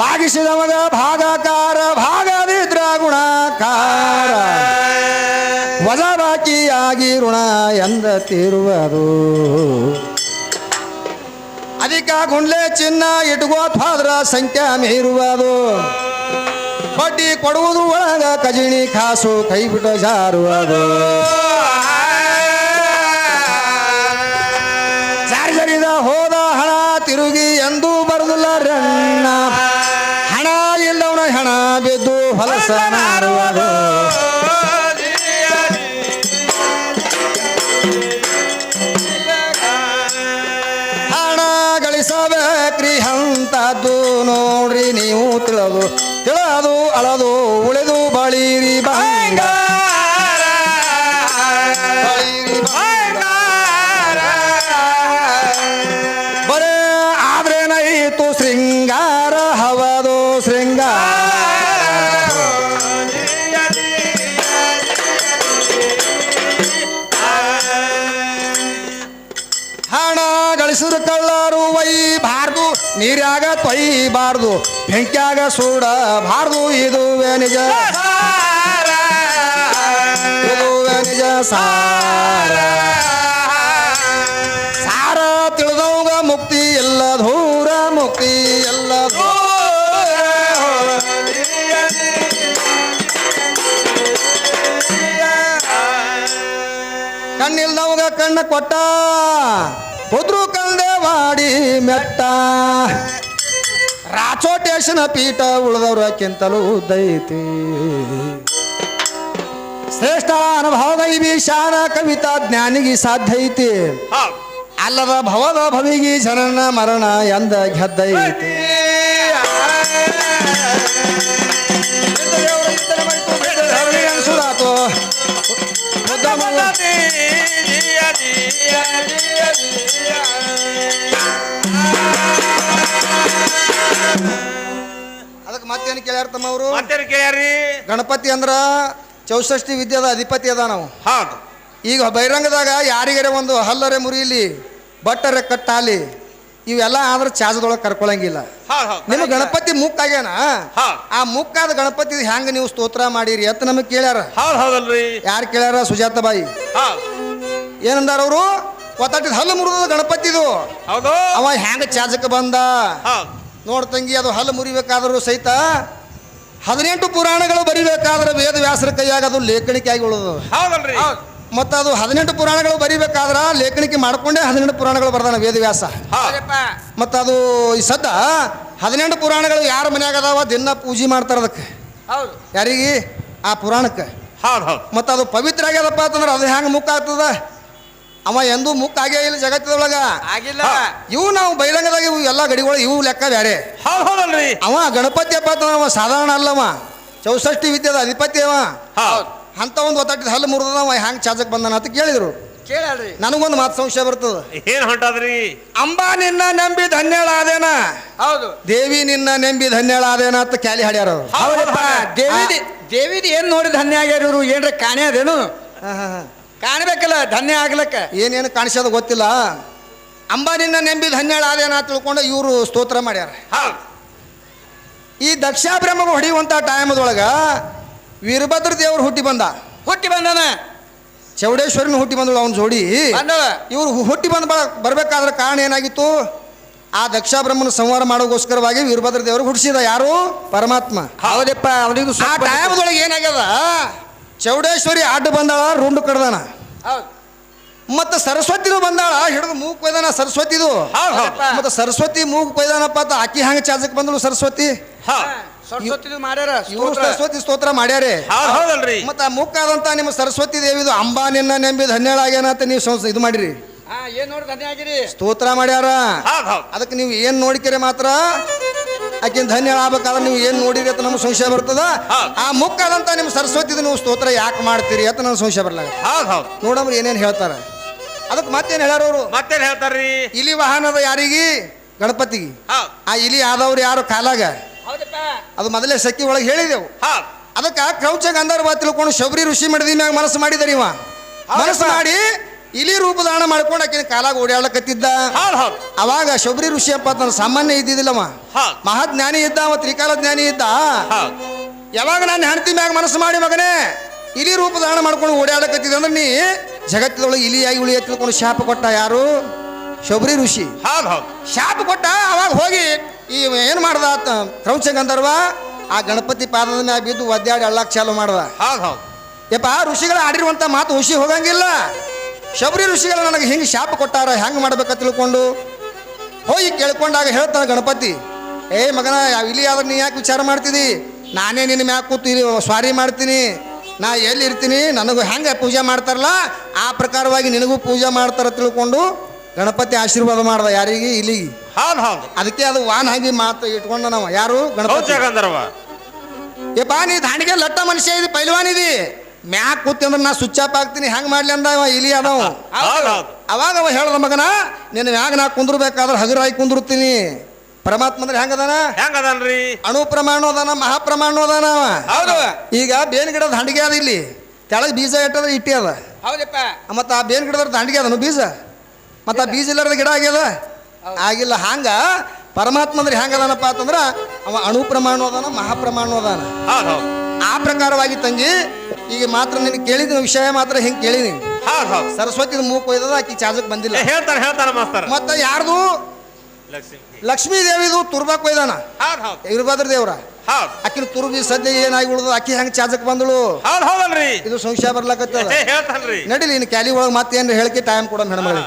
ಭಾಗಿಸಿದವಗ ಭಾಗಕಾರ, ಭಾಗವಿದ್ರ ಗುಣಕಾರ. ವಜ ಬಾಕಿಯಾಗಿ ಋಣ ಎಂದ ತಿರುವರು ಅಧಿಕ ಗುಂಡ್ಲೆ ಚಿನ್ನ ಇಟ್ಕೋತ್ವಾದ್ರ ಸಂಖ್ಯೆ ಮೀರುವುದು ಬಡ್ಡಿ ಕೊಡುವುದು ಒಳಗ ಕಜಿಣಿ ಕಾಸು ಕೈ ಬಿಟ್ಟು ಜಾರುವುದು ಜಾರಿ ಜರಿದ ಹೋದ ಹಣ ತಿರುಗಿ ಎಂದು ಬರುದಿಲ್ಲ ರಣ್ಣ. ಬಿದ್ದು ಹೊಲಸ ತೊಯ್ಬಾರ್ದು ಬೆಂಕ್ಯಾಗ ಸುಡಬಾರ್ದು. ಇದುವೇ ನಿಜ. ಇದುವೇ ನಿಜ. ಸಾರ. ಸಾರ ತಿಳಿದವಂಗ ಮುಕ್ತಿ ಎಲ್ಲ ದೂರ ಮುಕ್ತಿ ಎಲ್ಲ ಕಣ್ಣಿಲ್ದವಂಗ ಕಣ್ಣ ಕೊಟ್ಟ. ಉದ್ರು ಕಲ್ದೆ ವಾಡಿ ಮೆಟ್ಟ. ರಾಚೋಟೇಶನ ಪೀಠ ಉಳಿದವರಕ್ಕಿಂತಲೂ ದೈತಿ ಶ್ರೇಷ್ಠ ಅನುಭವದ ಈ ಶಾನ ಕವಿತಾ ಜ್ಞಾನಿಗೆ ಸಾಧ್ಯ ಐತಿ ಅಲ್ಲದ ಭವದ ಭವಿಗಿ ಜನನ ಮರಣ ಎಂದ ಗೆದ್ದೈತಿ ಅನ್ಸುದಾತು ಕೇಳ್ಯಾರ ಮತ್ತೇನು ಗಣಪತಿ ಅಂದ್ರ ಚೌಷಷ್ಟಿ ವಿದ್ಯೆದ ಅಧಿಪತಿ ಅದ ನಾವು. ಹೌದು. ಈಗ ಬಹಿರಂಗದಾಗ ಯಾರಿಗರೆ ಒಂದು ಹಲ್ಲರೆ ಮುರಿಲಿ ಬಟ್ಟರೆ ಕಟ್ಟಾಲಿ ಇವೆಲ್ಲ ಆದ್ರೆ ಚಾಜದೊಳಗೆ ಕರ್ಕೊಳ್ಳಂಗಿಲ್ಲ ನಿಮ್ಮ ಗಣಪತಿ ಮುಕ್ಕಾಗ್ಯಾನ. ಆ ಮುಕ್ಕಾದ ಗಣಪತಿ ಹೆಂಗ ನೀವು ಸ್ತೋತ್ರ ಮಾಡಿರಿ ಅಂತ ನಮಗೆ ಕೇಳ್ಯಾರ? ಹೌದು ಹೌದಲ್ರಿ. ಯಾರು ಕೇಳ್ಯಾರ? ಸುಜಾತ ಬಾಯಿ ಏನಂದಾರ ಅವರು? ಒತ್ತಟ್ಟಿದ ಹಲ್ಲು ಮುರಿದ ಗಣಪತಿದು. ಅವ ಹೆಂಗ ಚಾಜಕ್ಕೆ ಬಂದ? ನೋಡ್ತಂಗಿ ನೋಡ್ ತಂಗಿ ಅದು ಹಲ್ಲು ಮುರಿಬೇಕಾದ್ರೂ ಸಹಿತ ಹದಿನೆಂಟು ಪುರಾಣಗಳು ಬರಿಬೇಕಾದ್ರೆ ವೇದ ವ್ಯಾಸರ ಕೈಯಾಗ ಅದು ಲೇಖಣಿಕೆ ಆಗಿ ಉಳಿದು ಹೌದಲ್ರಿ. ಮತ್ತು ಅದು ಹದಿನೆಂಟು ಪುರಾಣಗಳು ಬರಿಬೇಕಾದ್ರೆ ಲೇಖಣಿಕೆ ಮಾಡ್ಕೊಂಡೇ ಹದಿನೆಂಟು ಪುರಾಣಗಳು ಬರ್ದಾನ ವೇದ ವ್ಯಾಸ. ಮತ್ತು ಅದು ಈ ಸದ್ದ ಹದಿನೆಂಟು ಪುರಾಣಗಳು ಯಾರ ಮನ್ಯಾಗ ಅದಾವ ದಿನ ಪೂಜೆ ಮಾಡ್ತಾರ ಅದಕ್ಕೆ. ಹೌದು. ಯಾರಿಗೆ? ಆ ಪುರಾಣಕ್ಕೆ. ಹೌದು ಹೌದು. ಮತ್ತು ಅದು ಪವಿತ್ರ ಆಗ್ಯದಪ್ಪ ಅಂತಂದ್ರೆ ಅದು ಹೆಂಗೆ ಮುಖ ಆಗ್ತದ ಅವ ಎಂದೂ ಮುಖ ಆಗೇ ಇಲ್ಲ ಜಗತ್ತದೊಳಗ ಆಗಿಲ್ಲ. ಇವು ನಾವು ಬಹಿರಂಗದಾಗ ಇವು ಎಲ್ಲ ಗಡಿಗಳು ಇವು ಲೆಕ್ಕ ಬೇರೆ ಹೌದಲ್ರಿ. ಅವ ಗಣಪತಿ ಹಬ್ಬ ಅವ ಸಾಧಾರಣ ಅಲ್ಲವ ಚೌಸಷ್ಟಿ ವಿದ್ಯದ ಅಧಿಪತಿ ಅವ. ಹೌದು. ಅಂತ ಒಂದು ಒತ್ತಟ್ಟಿದ ಹಲ್ಲು ಮುರಿದ ಅವ ಹೆಂಗೆ ಚಾಜಕ್ ಬಂದನ ಅಂತ ಕೇಳಿದ್ರು. ಕೇಳಲ್ರಿ ನನಗೊಂದು ಮಾತು ಸಂಶಯ ಬರ್ತದ. ಏನ್ ಹೊಂಟದ್ರಿ? ಅಂಬಾ ನಿನ್ನ ನಂಬಿ ಧನ್ಯಳ ಆದೇನ ಹೌದು. ದೇವಿ ನಿನ್ನ ನಂಬಿ ಧನ್ಯಳ ಆದೇನ ಅಂತ ಕ್ಯಾಲಿ ಹಾಡ್ಯಾರ ದೇವಿ ಹೌದಪ್ಪ. ದೇವಿದಿ ಏನ್ ನೋಡಿ ಧನ್ಯ ಆಗ್ಯಾರ ಇವ್ರು? ಏನ್ರ ಕಾಣೆ ಅದೇನು. ಕಾಣ್ಬೇಕಲ್ಲ ಧನ್ಯ ಆಗ್ಲಕ್ಕ. ಏನೇನು ಕಾಣಿಸೋದು ಗೊತ್ತಿಲ್ಲ. ಅಂಬಾ ನೆಂಬಿ ಧನ್ಯಳಾದೇನ ಅಂತ ತಿಳ್ಕೊಂಡು ಇವರು ಸ್ತೋತ್ರ ಮಾಡ್ಯಾರ. ಹೌದು. ಈ ದಕ್ಷಾಬ್ರಹ್ಮ ಹೊಡೆಯುವಂಥ ಟೈಮದೊಳಗೆ ವೀರಭದ್ರ ದೇವರು ಹುಟ್ಟಿ ಬಂದ. ಹುಟ್ಟಿ ಬಂದನ? ಚೌಡೇಶ್ವರಿನ ಹುಟ್ಟಿ ಬಂದಳು ಅವನ ಜೋಡಿ. ಇವರು ಹುಟ್ಟಿ ಬಂದ ಬರಬೇಕಾದ್ರೆ ಕಾರಣ ಏನಾಗಿತ್ತು? ಆ ದಕ್ಷಾಬ್ರಹ್ಮನ ಸಂಹಾರ ಮಾಡೋಗೋಸ್ಕರವಾಗಿ ವೀರಭದ್ರ ದೇವರು ಹುಟ್ಟಿಸಿದ ಯಾರು? ಪರಮಾತ್ಮ. ಹೌದಪ್ಪ ಅವನಿಗೂ ಆ ಟೈಮದೊಳಗೆ ಏನಾಗ್ಯದ? ಚೌಡೇಶ್ವರಿ ಅಡ್ಡ ಬಂದಾಳ ರುಂಡು ಕಡ್ದಾನ. ಹೌದು. ಮತ್ತು ಸರಸ್ವತಿನೂ ಬಂದಾಳ ಹಿಡಿದು ಮೂಗು ಕೊಯ್ದಾನ ಸರಸ್ವತಿದು. ಮತ್ತು ಸರಸ್ವತಿ ಮೂಗು ಕೊಯ್ದಾನಪ್ಪ ಅಂತ ಆಕಿ ಹಂಗೆ ಚಾಜಕ್ಕೆ ಬಂದಳು ಸರಸ್ವತಿ. ಸರಸ್ವತಿ ಸ್ತೋತ್ರ ಮಾಡ್ಯಾರೆ. ಮತ್ತ ಹೌದಲ್ರಿ. ಮತ್ತು ಆ ಮುಕ್ಕಾದಂತ ನಿಮ್ಮ ಸರಸ್ವತಿ ದೇವಿದು ಅಂಬಾ ನಿನ್ನ ಹನ್ನೆರಡು ಧನ್ಯಳಾಗ್ಯಾನ ಅಂತ ನೀವು ಸಂಸ್ ಇದು ಮಾಡಿರಿ. ಸ್ತೋತ್ರ ಮಾಡ್ಯಾರ. ಹೌದು ಹೌದು. ಅದಕ್ಕೆ ನೀವು ಏನು ನೋಡಿಕೆರೆ ಮಾತ್ರ? ಆಕಿನ ಧನ್ಯ ಆಗ್ಬೇಕಾದ್ರೆ ನೀವು ಏನು ನೋಡಿರಿ ಅಂತ ನಮ್ಗೆ ಸಂಶಯ ಬರ್ತದ? ಆ ಮುಕ್ಕಾದಂತ ನಿಮ್ಮ ಸರಸ್ವತಿದು ನೀವು ಸ್ತೋತ್ರ ಯಾಕೆ ಮಾಡ್ತೀರಿ ಅಂತ ನನಗೆ ಸಂಶಯ ಬರ್ಲಾಗ ಹೌದು ಹೌದು. ನೋಡಮ್ರಿ ಏನೇನು ಹೇಳ್ತಾರ? ಅದಕ್ಕೆ ಮತ್ತೇನು ಹೇಳ್ಯಾರ ಅವರು? ಮತ್ತೇನ್ ಹೇಳ್ತಾರ್ರಿ? ಇಲಿ ವಾಹನದ ಯಾರಿಗೆ? ಗಣಪತಿಗೆ. ಆ ಇಲಿ ಆದವ್ರು ಯಾರು ಕಾಲಾಗ? ಹೌದಪ್ಪ. ಅದು ಮೊದಲೇ ಸಕ್ಕಿ ಒಳಗೆ ಹೇಳಿದೆವು. ಅದಕ್ಕೆ ಕೌಚ ಗಂಧರ್ವ ತಿಳ್ಕೊಂಡು ಶಬರಿ ಋಷಿ ಮಡದಿ ಮ್ಯಾಗ ಮನಸ್ಸು ಮಾಡಿದರಿ ಇವ ಮನಸ್ಸು ಮಾಡಿ ಇಲಿ ರೂಪದಾನ ಮಾಡ್ಕೊಂಡು ಆಕಿನ ಕಾಲಾಗ ಓಡಾಡಕತ್ತಿದ್ದ ಹೌದ್ ಹೌದ್ ಅವಾಗ ಶಬರಿ ಋಷಿ ಅಪ್ಪ ತನ್ನ ಸಾಮಾನ್ಯ ಇದ್ದಿದ್ದಿಲ್ಲವ ಹೌದ್ ಮಹಾಜ್ಞಾನಿ ಇದ್ದ ಅವ ತ್ರಿಕಾಲ ಜ್ಞಾನಿ ಇದ್ದ. ಹೌದ್ ಯಾವಾಗ ನಾನು ಹೆಂಡತಿ ಮ್ಯಾಗ ಮನಸ್ಸು ಮಾಡಿ ಮಗನೇ ಇಲಿ ರೂಪದಾನ ಮಾಡ್ಕೊಂಡು ಓಡಾಡಕತ್ತಿದ್ದ ಅಂದ್ರೆ ನೀ ಜಗತ್ತದೊಳಗೆ ಇಲಿಯಾಗಿ ಉಳಿಯ ತಿಳ್ಕೊಂಡು ಶಾಪ ಕೊಟ್ಟ ಯಾರು? ಶಬರಿ ಋಷಿ. ಹೌದ್ ಹೌದ್ ಶಾಪ ಕೊಟ್ಟ ಅವಾಗ ಹೋಗಿ ಈ ಏನು ಮಾಡ್ದ ಕ್ರೌಂಚ ಗಂಧರ್ವ ಆ ಗಣಪತಿ ಪಾದದ ಮ್ಯಾಗ ಬಿದ್ದು ಒದ್ದಾಡಿ ಅಳ್ಳಾಕ್ ಚಾಲು ಮಾಡ್ದ. ಹೌದ್ ಹೌದ್ ಯಪ್ಪ ಋಷಿಗಳ ಆಡಿರುವಂತ ಮಾತು ಹುಷಿ ಹೋಗಂಗಿಲ್ಲ. ಶಬರಿ ಋಷಿಗಳು ನನಗೆ ಹಿಂಗೆ ಶಾಪ ಕೊಟ್ಟಾರ ಹೆಂಗೆ ಮಾಡ್ಬೇಕು ತಿಳ್ಕೊಂಡು? ಹೋಗಿ ಕೇಳ್ಕೊಂಡಾಗ ಹೇಳ್ತಾನೆ ಗಣಪತಿ ಏ ಮಗನ ಯಾವ ಇಲ್ಲಿ ಆದ್ರೆ ನೀ ಯಾಕೆ ವಿಚಾರ ಮಾಡ್ತಿದಿ? ನಾನೇ ನಿನ್ನ ಮ್ಯಾಕ್ ಕೂತು ಇಲ್ಲಿ ಸ್ವಾರಿ ಮಾಡ್ತೀನಿ. ನಾ ಎಲ್ಲಿ ಇರ್ತೀನಿ? ನನಗೂ ಹೆಂಗೆ ಪೂಜೆ ಮಾಡ್ತಾರಲ್ಲ ಆ ಪ್ರಕಾರವಾಗಿ ನಿನಗೂ ಪೂಜೆ ಮಾಡ್ತಾರ ತಿಳ್ಕೊಂಡು ಗಣಪತಿ ಆಶೀರ್ವಾದ ಮಾಡ್ದ ಯಾರಿಗೆ? ಇಲ್ಲಿಗೆ. ಹೌದು ಹೌದು ಅದಕ್ಕೆ ಅದು ವಾನ್ ಹಾಗೆ ಮಾತು ಇಟ್ಕೊಂಡ ನಾವು. ಯಾರು? ಗಣಪತಿ. ಏ ಬಾ ನೀ ದಾಂಡಿಗೆ ಲಟ್ಟ ಮನುಷ್ಯ ಇದು ಪೈಲ್ವಾನ್ ಇದಿ. ಮ್ಯಾಕ್ ಕೂತಿ ಅಂದ್ರೆ ನಾ ಸ್ವಿಚ್ ಆಫ್ ಆಗ್ತೀನಿ ಹೆಂಗ್ ಮಾಡ್ಲಿ ಅಂದ ಅವ ಇಲಿ ಅದಾವ. ಅವಾಗ ಅವ ಹೇಳ್ದ ಮಗನ ನಿನ್ನ ಮ್ಯಾಗ ನಾ ಕುಂದ್ರಬೇಕಾದ್ರೆ ಹಗುರಾಗಿ ಕುಂದಿರ್ತೀನಿ. ಪರಮಾತ್ಮ ಅಂದ್ರೆ ಹೆಂಗದಾನ ಹೆಂಗ ಅದಾನ್ರಿ? ಅಣು ಪ್ರಮಾಣ ಅದಾನ ಮಹಾಪ್ರಮಾಣ ಅದಾನ ಅವ. ಹೌದು. ಈಗ ಬೇನ್ ಗಿಡದ ಹಂಡಿಗೆ ಅದ ಇಲ್ಲಿ. ತೆಳಗ್ ಬೀಜ ಇಟ್ಟದ ಇಟ್ಟಿ ಅದ. ಹೌದಪ್ಪ. ಮತ್ತು ಆ ಬೇನ್ ಗಿಡದ ದಂಡಿಗೆ ಅದನು ಬೀಜ. ಮತ್ತ ಆ ಬೀಜ ಇಲ್ಲದ ಗಿಡ ಆಗ್ಯದ? ಆಗಿಲ್ಲ. ಹಂಗ ಪರಮಾತ್ಮ ಅಂದ್ರೆ ಹೆಂಗದಾನಪ್ಪ ಅಂತಂದ್ರ ಅವ ಅಣು ಪ್ರಮಾಣ ಅದಾನ ಮಹಾಪ್ರಮಾಣ ಅದಾನ. ಆ ಪ್ರಕಾರವಾಗಿ ತಂಗಿ ಈಗ ಮಾತ್ರ ನಿನಗೆ ಕೇಳಿದ ವಿಷಯ ಮಾತ್ರ ಹಿಂಗೆ ಕೇಳಿದಿ ಹೌದು ಹೌದು. ಸರಸ್ವತಿ ಮೂಕ್ ಒಯ್ದದ ಆಕಿ ಚಾಜಕ್ ಬಂದಿಲ್ಲ. ಹೇಳ್ತಾರೆ ಹೇಳ್ತಾರೆ ಮಾಸ್ತರ. ಮತ್ತ ಯಾರ್ದು? ಲಕ್ಷ್ಮಿ. ದೇವಿದು ತುರ್ಬಾಕ್ ಒಯ್ದಾನ. ಇರ್ಬಾದ್ರ ದೇವ್ರ. ಅಕ್ಕಿ ಆಕಿನ ತುರ್ಬಿ ಸದ್ಯ ಏನಾಗಿ ಉಳ್ದ ಅಕ್ಕಿ ಹೆಂಗ್ ಚಾಜಕ್ ಬಂದಳು? ಇದು ಸಂಶಯ ಬರ್ಲಾಕತ್ತದ. ಹೇಳ್ತಾನ್ರಿ. ನಡಿಲಿ ಇನ್ನು ಕ್ಯಾಲಿ ಒಳಗೆ ಮತ್ತೆ ಏನ್ರ ಹೇಳಿಕೆ ಟೈಮ್ ಕೊಡೋಣ ಹೆಣ್ಮಗಳಿಗೆ.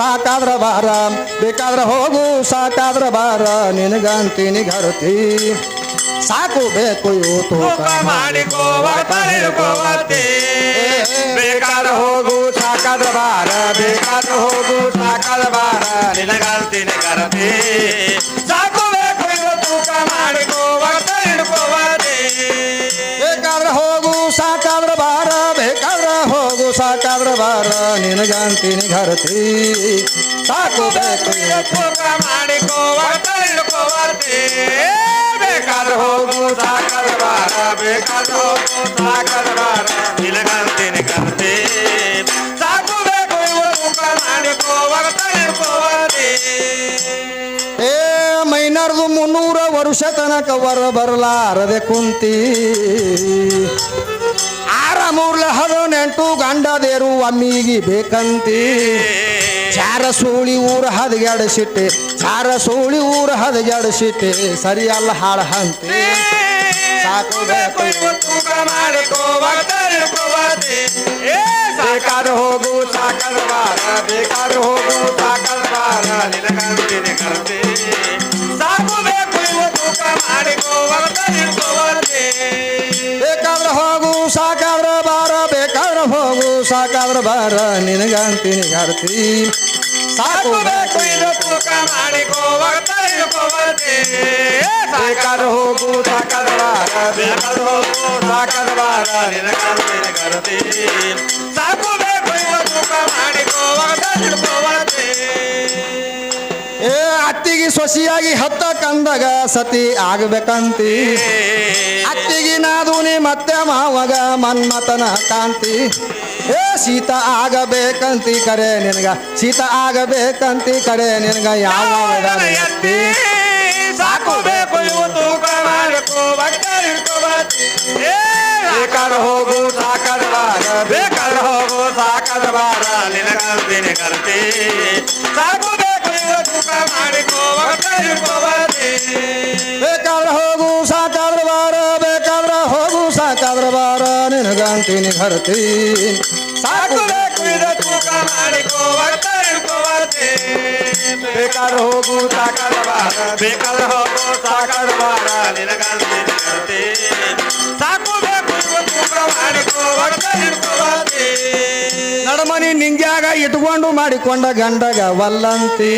ಸಾಕಾದ್ರ ಬಾರ, ಬೇಕಾದ್ರ ಹೋಗು, ಸಾಕಾದ್ರ ಬಾರ, ನಿನಗಂತೀನಿ ಗರತಿ ಸಾಕು ಬೇಕು ತೂಕ ಮಾಡಿಕೋವ ತಿಳ್ಕೋವತ್ತೆ ಬೇಕಾದ ಹೋಗು, ಸಾಕಾದ್ರ ಬಾರ, ಬೇಕಾದ ಹೋಗು ಸಾಕಾದ ಬಾರ, ನಿನಗಂತೀನಿ ಕರತೆ ಬಾರ ನಿನಗಂತೀನಿ ಗರತಿ ಸಾಕು ಬೇಕು. ತೂಕ ಮಾಡಿಕೋವ ತಿಳ್ಕೋವತ್ತೆ ಬೇಕಾದ ಹೋಗು ಸಾಕದ ಬಾರ ಬೇಕಾದ್ರೆ ಹೋಗು ಸಾಕದ ಬಾರ ನಿನಗಂತೀನಿ ಕರತೆ ಸಾಕು ಬೇಕು ತೂಕ ಮಾಡಿಕೋವ ತಿಳ್ಕೋವತ್ತೆ ಏ ಮೈನರ್ದು ಮುನ್ನೂರ ವರ್ಷ ತನಕ ವರ ಬರಲಾರದೆ ಕುಂತಿ. ಹದಿನೆಂಟು ಗಂಡದೇರು ಅಮ್ಮಿಗಿ ಬೇಕಂತಿ. ಚಾರ ಸೋಳಿ ಊರ ಹದಗೆಡಸಿಟ್ಟೆ ಚಾರ ಸೋಳಿ ಊರ ಹದಗೆಡಸಿಟ್ಟೆ ಸರಿಯಲ್ಲ ಹಾಳ ಹಂತಿ. ಸಾಕು ಬೇಕು ಇವತ್ತು ಬೇಕಾದ ಹೋಗು ಸಾಕದ ಬಾರ ಬೇಕಾದ ಹೋಗು ಸಾಕದ ಬಾರ ನಿನಗಂತೀನಿ ಕರತೆ. ಸಾಕು ಬೇಕು ಇವತ್ತು ಮಾಡಿಕೋವಾಗ ತಿಳ್ಕೋವತ್ತೆ ಬೇಕಾದ್ರ ಹೋಗು ಸಾಕಾದ್ರ ಬಾರ ಬೇಕಾದ್ರ ಹೋಗು ಸಾಕಾದ್ರ ಬಾರ, ನಿನಗಂತಿ ನಿಗಾರತಿ ಸಾಕು ಬೇಕು ಬೇಕು ತೂಕ ಮಾಡಿಕೋವಾಗ ತಿಳ್ಕೋವತ್ತೆ ಬೇಕಾದ ಹೋಗು ಸಾಕದ ಬಾರ ಬೇಕಾದ ಹೋಗು ಸಾಕದ ಬಾರ, ನಿನಗಂತಿ ಕರತೆ ಸಾಕು ಬೇಕು ಇವತ್ತು ಮಾಡಿಕೋವಾಗ ತಿಳ್ಕೋವತ್ತೆ ಏ, ಅತ್ತಿಗೆ ಸೊಸಿಯಾಗಿ ಹತ್ತ ಕಂದಾಗ, ಸತಿ ಆಗ್ಬೇಕಂತಿ. ಅತ್ತಿಗೆ ನಾದೂನಿ ಮತ್ತೆ ಮಾವಾಗ ಮನ್ಮತನ ಕಾಂತಿ. ಏ ಶೀತ ಆಗಬೇಕಂತಿ ಕರೆ ನಿನಗ ಶೀತ ಆಗಬೇಕಂತಿ ಕರೆ ನಿನಗ ಯಾವ ಎತ್ತಿ ಸಾಕು ಬೇಕು ಇವತ್ತು ಮಾಡಬೇಕು ಬೇಕಾದ ಹೋಗು ಸಾಕದ ಬಾರ ಬೇಕಾದ ಹೋಗು ಸಾಕದ ಬಾರ ನಿನಗಂತೀನಿ ಕರ್ತಿ ಸಾಕು ಬೇಕು ಇವತ್ತು ಮಾಡಿಕೋ ಬೇಕಾದ್ರ ಹೋಗು ಸಾಕಾದ್ರ ನಿನಗಂತೀನಿ ಹರತಿ ಸಾಕು ಬೇಕು ಇದು ತೂಕ ಹೋಗು ಹೋಗು ಸಾಕು ಬೇಕು ತೂಕ ನಡಮನಿ ನಿಂಗ್ಯಾಗ ಇಟ್ಕೊಂಡು ಮಾಡಿಕೊಂಡ ಗಂಡಗ ವಲ್ಲಂತಿ.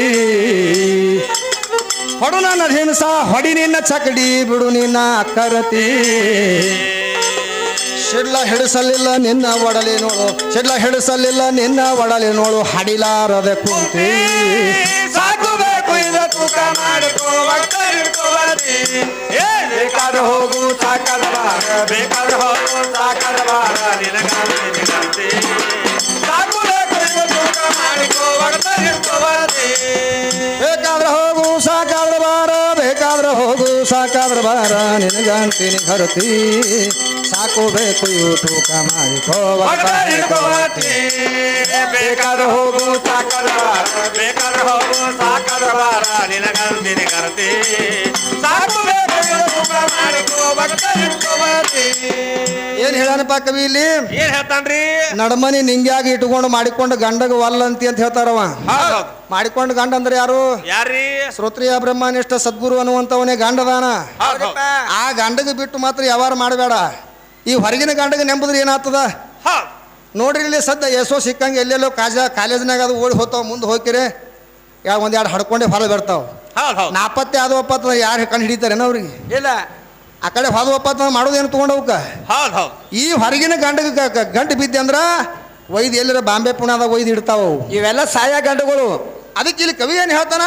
ಹೊಡು ನನ್ನ ಹಿಂಸ ಹೊಡಿ ನಿನ್ನ ಚಕಡಿ ಬಿಡು ನಿನ್ನ ಅಕ್ಕರತಿ ಶಿಡ್ಲ ಹಿಡಿಸಲಿಲ್ಲ ನಿನ್ನ ಒಡಲಿ ನೋಡು. ಶಿಡ್ಲ ಹಿಡಿಸಲಿಲ್ಲ ನಿನ್ನ ಒಡಲಿ ನೋಡು. ಹಡಿಲಾರದ ಕುಂತಿ. ಸಾಕು ಬೇಕು ಇದ ತೂಕ ಮಾಡಿಕೋ ಬೇಕಾದ್ರೆ ಹೋಗು ಸಾಕದ ಬಾರ ಬೇಕಾದ್ರೆ ಹೋಗು ಸಾಕದ ಬಾರ ನಿನಗಂತೆ ನಿನಗಂತೆ ಸಾಕು ಬೇಕು ಇದ ತೂಕ ಮಾಡಿಕೋ ಭಕ್ತ ಹಿಡ್ಕೋಬಾರಿ ಬೇಕಾದ್ರೆ ಹೋಗು ಸಾಕಾದ್ರೆ ಬಾರ ಬೇಕಾದ್ರೆ ಹೋಗು ಸಾಕಾದ್ರೆ ಬಾರ ನಿನಗಂತೀನಿ ಸಾಕು ಬೇಕು ತೂಕ ಮಾಡಿಕೋಟಿ ಬೇಕಾದ್ರೆ ಹೋಗು ಸಾಕದ ಬಾರ ಬೇಕಾದ್ರೆ ಹೋಗು ಸಾಕದ ಬಾರ ನಿನಗಂತೆ ನಿನಗಂತೆ ಸಾಕು ಬೇಕು ತೂಕ ಮಾಡಿಕೋ ಏನ್ ಹೇಳನಪ್ಪ ಕವಿ ಇಲ್ಲಿ? ಏನ್ ಹೇಳ್ತಾನ್ರಿ? ನಡಮನಿ ನಿಂಗ್ಯಾಗಿ ಇಟ್ಕೊಂಡು ಮಾಡಿಕೊಂಡು ಗಂಡಗ ವಲ್ಲಂತಿ ಅಂತ ಹೇಳ್ತಾರವ. ಮಾಡಿಕೊಂಡು ಗಂಡ ಅಂದ್ರೆ ಯಾರು? ಯಾರ್ರಿ? ಶ್ರೋತ್ರಿಯ ಬ್ರಹ್ಮನಿಷ್ಠ ಸದ್ಗುರು ಅನ್ನುವಂತವನೇ ಗಂಡದಾನ. ಆ ಗಂಡಗ ಬಿಟ್ಟು ಮಾತ್ರ ಯಾವಾರು ಮಾಡಬೇಡ. ಈ ಹೊರಗಿನ ಗಂಡಗ ನೆಂಬುದ್ರೆ ಏನಾಗ್ತದ? ನೋಡ್ರಿ ಇಲ್ಲಿ ಸದ್ದ ಎಸೋ ಸಿಕ್ಕಂಗೆ ಎಲ್ಲೆಲ್ಲೋ ಕಾಜ ಕಾಲೇಜ್ನಾಗ ಅದು ಓಡಿ ಹೋಗ್ತಾವ ಮುಂದೆ ಹೋಗ್ಕಿರಿ ಯಾವ ಒಂದ್ ಎರಡು ಹಡ್ಕೊಂಡೆ ಹೊಲ ಹೌದು ನಾಪತ್ತೆ ಅದು ಒಪ್ಪತ್ತ ಯಾರು ಕಂಡು ಹಿಡಿತಾರೇನೋ ಅವ್ರಿಗೆ? ಇಲ್ಲ. ಆ ಕಡೆ ಹೊದ ಒಪ್ಪತ್ತ ಮಾಡೋದೇನು ತೊಗೊಂಡವಕ್ಕ ಹೌದು ಹೌದು. ಈ ಹೊರಗಿನ ಗಂಡಗ ಗಂಟು ಬಿದ್ದೆ ಅಂದ್ರ ಒಯ್ದು ಎಲ್ಲರ ಬಾಂಬೆ ಪುಣಾದಾಗ ಒಯ್ದು ಇಡ್ತಾವ. ಇವೆಲ್ಲ ಸಾಯ ಗಂಡಗಳು. ಅದಕ್ಕೆ ಇಲ್ಲಿ ಕವಿ ಏನು ಹೇಳ್ತಾನ?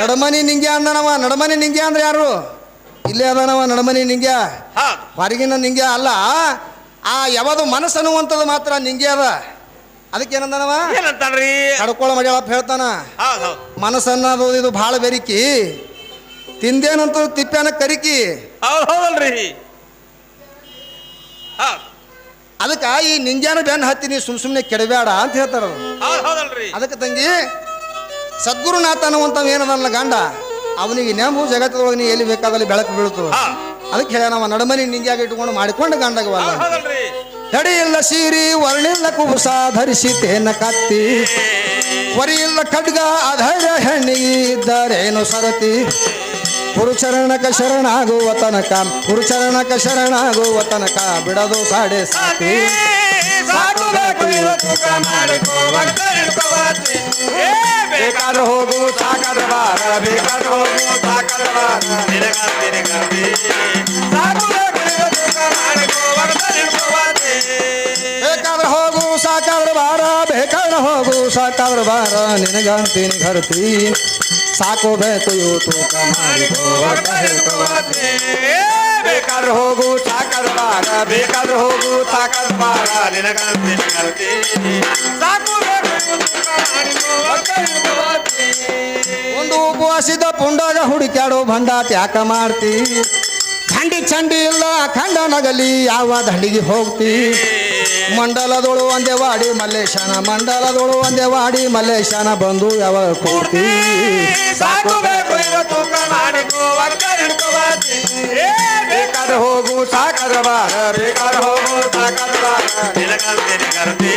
ನಡಮನಿ ನಿಂಗೆ ಅಂದನವ ನಡಮನಿ ನಿಂಗೆ ಅಂದ್ರೆ ಯಾರು? ಇಲ್ಲೇ ಅದಾನವ ನಡಮನಿ ನಿಂಗೆ. ಹೊರಗಿನ ನಿಂಗೆ ಅಲ್ಲ. ಆ ಯಾವುದು ಮನಸ್ಸು ಅನ್ನುವಂಥದ್ದು ಮಾತ್ರ ನಿಂಗೆ ಅದ. ಅದಕ್ಕೆ ಏನಂದನವ? ಏನಂತಾನ್ರಿ? ಕಡ್ಕೊಳ್ಳ ಮಡಿಯಳಪ್ಪ ಹೇಳ್ತಾನ. ಮನಸ್ಸನ್ನೋದು ಇದು ಭಾಳ ಬೆರಿಕಿ. ತಿಂದೇನಂತ ತಿಪ್ಪ್ಯಾನ ಕರಿಕಿ. ಹೌದು ಹೌದಲ್ರಿ. ಹೌದು ಅದಕ್ಕೆ ಈ ನಿಂಜಾನ ಬೆನ್ನ ಹತ್ತಿ ನೀ ಸುಮ್ ಸುಮ್ಮನೆ ಕೆಡಬೇಡ ಅಂತ ಹೇಳ್ತಾರ ಅದಕ್ಕೆ ತಂಗಿ ಸದ್ಗುರುನಾಥ ಅನ್ನುವಂಥವ್ ಏನದಲ್ಲ ಗಂಡ? ಅವನಿಗೆ ನೆಂಬು ಜಗತ್ತದೊಳಗೆ ನೀ ಎಲ್ಲಿ ಬೇಕಾದಲ್ಲಿ ಬೆಳಕು ಬೀಳುತ್ತ ಅದಕ್ಕೆ ಹೇಳ ನಮ್ಮ ನಡಮನಿ ನಿಂಜಾಗಿ ಇಟ್ಕೊಂಡು ಮಾಡಿಕೊಂಡು ಗಂಡಗವಲ್ಲ. ತಡಿಯಿಲ್ಲ ಸೀರಿ ವರ್ಣಿಲ್ಲ ಕುಬುಸ ಧರಿಸಿತೇನ ಕತ್ತಿ. ವರಿಯಿಲ್ಲ ಖಡ್ಗ ಅಧೈರ್ಯ ಹೆಣ್ಣಿಗಿದ್ದರೇನು ಸರತಿ. ಗುರುಚರಣಕ ಶರಣಾಗುವ ತನಕ ಗುರುಚರಣಕ ಶರಣಾಗುವ ತನಕ ಬಿಡದು ಸಾಡೆ ಸಾತಿ. ಸಾಕು ಬೇಕು ತೂಕ ಮಾಡಿಕೋ ಭಕ್ತ ಬೇಕಾದ್ರೆ ಹೋಗು ಸಾಕದ ಬಾರ ಬೇಕಾದ್ರೆ ಹೋಗು ಸಾಕದ ಬಾರ ನಿನಗಂತೆ ನಿನಗಂತೆ ಸಾಕು ಬೇಕು ತೂಕ ಮಾಡಿಕೋ ಭಕ್ತ ಬೇಕಾದ್ರೆ ಹೋಗು ಸಾಕಾದ್ರೆ ಬಾರ, ಬೇಕಾದ್ರೆ ಹೋಗು ಸಾಕಾದ್ರೆ ಬಾರ, ನಿನಗಂತೀನಿ ಘರ್ತಿ ಸಾಕು ಬೇಕು ತೂಕ ಮಾಡಿಕೋ ಭಕ್ತ ಹಿಡ್ಕೋಬಾರ್ದು. ಏ ಬೇಕಾದ್ರೆ ಹೋಗು ಸಾಕದ ಬಾರ. ಬೇಕಾದ್ರೆ ಹೋಗು ಸಾಕದ ಬಾರ. ನಿನಗಂತೆ ನಿನಗಂತೆ ಸಾಕು. ಒಂದು ಉಪವಾಸಿದ ಪುಂಡಾಗ ಹುಡುಕ್ಯಾಡೋ ಬಂದ ಯಾಕ ಮಾಡ್ತಿ? ಖಂಡಿ ಚಂಡಿ ಇಲ್ಲ ಅಖಂಡ ನಗಲಿ, ಯಾವ ದಂಡಿಗೆ ಹೋಗ್ತಿ? ಮಂಡಲದೊಳು ಒಂದೇ ವಾಡಿ, ಮಲ್ಲೇಶನ ಮಂಡಲದೊಳು ಒಂದೇ ವಾಡಿ, ಮಲ್ಲೇಶನ ಬಂದು ಯಾವ ಕೂರ್ತಿ ಸಾಕು ಬೇಕು ಬೇಕಾದ್ರೆ ಹೋಗು ಸಾಕಾದ್ರ ಬಾರ ಬೇಕಾದ್ರೆ ಹೋಗು ಸಾಕಾದ್ರ ಬಾರ ನಿಲಗಂತೆ ನಿಗರ್ತಿ